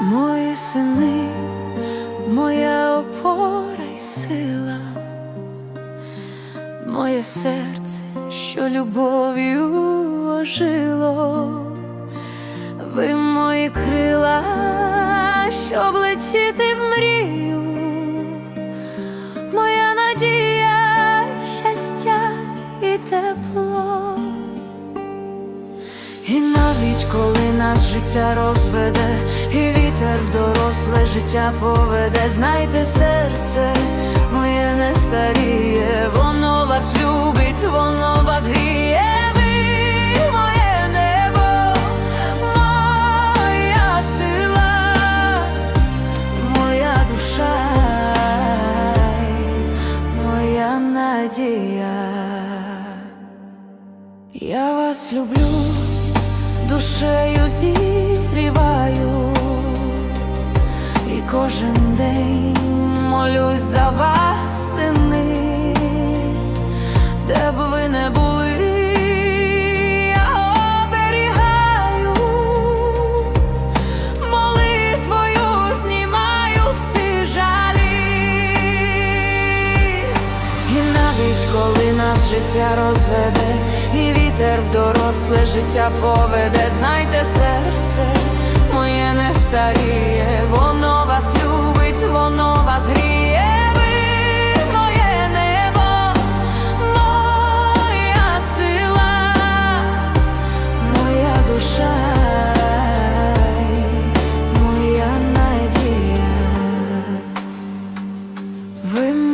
Мої сини, моя опора й сила, моє серце, що любов'ю ожило, ви мої крила, щоб летіти. Навіть коли нас життя розведе, і вітер в доросле життя поведе, знайте серце моє не старіє, воно вас любить, воно вас гріє. Я вас люблю, душею зігріваю, і кожен день молюсь за вас, сини, де б ви не були, я оберігаю, молитвою знімаю всі жалі. І навіть коли нас життя розведе, і вітер в доросле життя поведе, знайте серце моє не старіє, воно вас любить, воно вас гріє.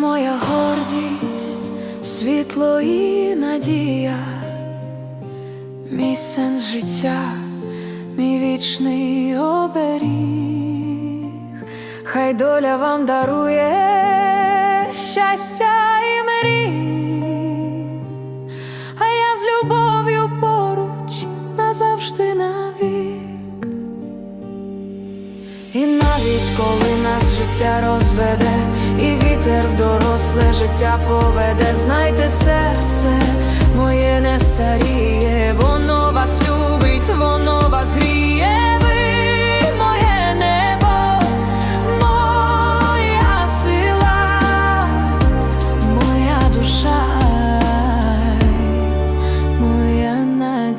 Моя гордість, світло і надія, мій сенс життя, мій вічний оберіг, хай доля вам дарує щастя і мрій, а я з любов'ю поруч назавжди навік. І навіть коли нас життя розведе, і вітер в доросле життя поведе, знайте серце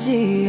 verdade.